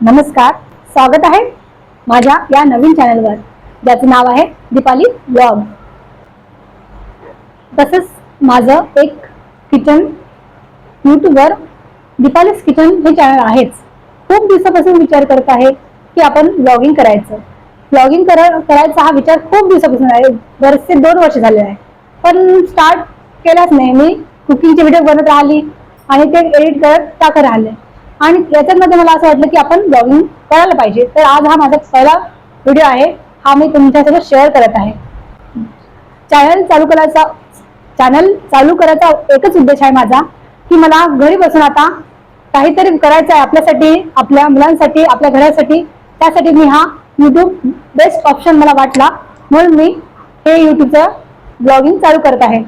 नमस्कार स्वागत आहे माझ्या या नवीन चॅनलवर ज्याचं नाव आहे दीपाली ब्लॉग. तसंच माझं एक किचन यूट्यूबवर दीपालीस किचन हे चॅनल आहेच. खूप दिवसापासून विचार करत आहे की आपण ब्लॉगिंग करायचं. ब्लॉगिंग करा करायचा हा विचार खूप दिवसापासून आहे. बरेचसे दोन वर्ष झाले आहे. पण स्टार्ट केलाच नाही मी. कुकिंगचे व्हिडिओ बनत राहिली आणि ते एडिट करत टाकत राहिले. आणि याच्यामध्ये मला असं वाटलं की आपण ब्लॉगिंग करायला पाहिजे. तर आज हा माझा पहिला व्हिडिओ आहे. हा मी तुमच्यासोबत शेअर करत आहे. चॅनल चालू करायचा चॅनल चालू करायचा एकच उद्देश आहे माझा की मला घरी बसून आता काहीतरी करायचं आहे आपल्यासाठी आपल्या मुलांसाठी आपल्या घरासाठी. त्यासाठी मी हा यूट्यूब बेस्ट ऑप्शन मला वाटला. म्हणून मी हे यूट्यूबचं ब्लॉगिंग चालू करत आहे.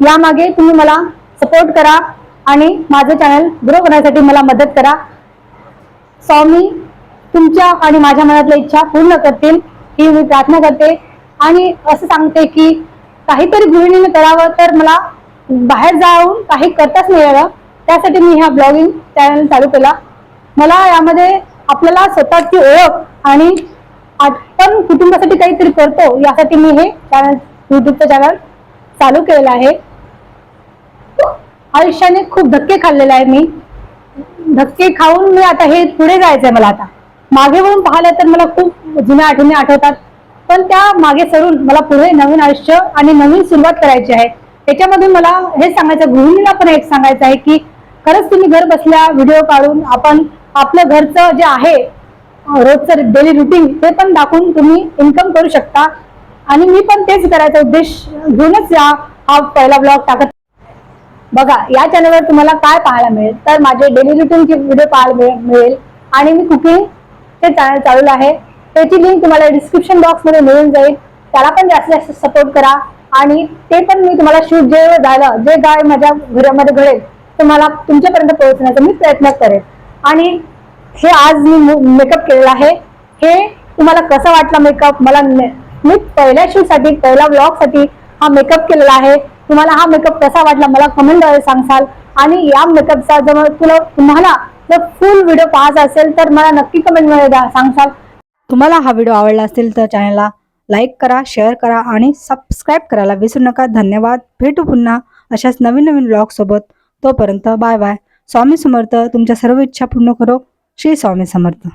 यामागे तुम्ही मला सपोर्ट करा. आणि माझं चॅनल ग्रो करण्यासाठी मला मदत करा. स्वामी तुमच्या आणि माझ्या मनातल्या इच्छा पूर्ण करतील ही मी प्रार्थना करते. आणि असं सांगते की काहीतरी गृहिणीने करावं तर मला बाहेर जाऊन काही करताच मिळालं त्यासाठी मी हा ब्लॉगिंग चॅनल चालू केला. मला यामध्ये आपल्याला स्वतःची ओळख आणि आपण कुटुंबासाठी काहीतरी करतो यासाठी मी हे चॅनल युट्यूबचं चॅनल चालू केलेलं आहे. आयुष्याने खूप धक्के खाल्लेले आहे मी. धक्के खाऊन मी आता हे पुढे जायचंय मला आता. मागे वळून पाहिलं तर मला खूप जुन्या आठवणी आठवतात. पण त्या मागे सरून मला पुढे नवीन आयुष्य आणि नवीन सुरुवात करायची आहे. त्याच्यामध्ये मला हे सांगायचं गृहिणीला पण एक सांगायचं आहे की खरंच तुम्ही घर बसल्या व्हिडिओ काढून आपण आपलं घरचं जे आहे रोजचं डेली रुटीन ते पण दाखवून तुम्ही इन्कम करू शकता. आणि मी पण तेच करायचा उद्देश घेऊनच या हा पहिला ब्लॉग टाकत बघा या चॅनलवर तुम्हाला काय पाहायला मिळेल? तर माझे डेली रुटीनचे व्हिडिओ पाहायला मिळेल. आणि मी कुकिंग हे चॅनल चालू आहे. त्याची लिंक तुम्हाला डिस्क्रिप्शन बॉक्समध्ये मिळून जाईल. त्याला पण जास्तीत जास्त सपोर्ट करा. आणि ते पण मी तुम्हाला शूट जे झालं जे काय माझ्या घरामध्ये घडेल ते मला तुमच्यापर्यंत पोहोचण्याचा मी प्रयत्न करेन. आणि हे आज मी मेकअप केलेला आहे. हे तुम्हाला कसा वाटला मेकअप मला मी पहिल्या शूटसाठी पहिल्या ब्लॉगसाठी हा मेकअप केलेला आहे. तुम्हाला हा मेकअप कसा वाटला मला कमेंटद्वारे सांगसाल. आणि या मेकअपचा जर तुला तुम्हाला जर फुल व्हिडिओ पाहायचा असेल तर मला नक्की कमेंटमध्ये द्या सांगसाल. तुम्हाला हा व्हिडिओ आवडला असेल तर चॅनलला लाईक करा शेअर करा आणि सबस्क्राईब करायला विसरू नका. धन्यवाद. भेटू पुन्हा अशाच नवीन नवीन ब्लॉगसोबत तोपर्यंत बाय बाय स्वामी समर्थ. तुमच्या सर्व इच्छा पूर्ण करो. श्री स्वामी समर्थ.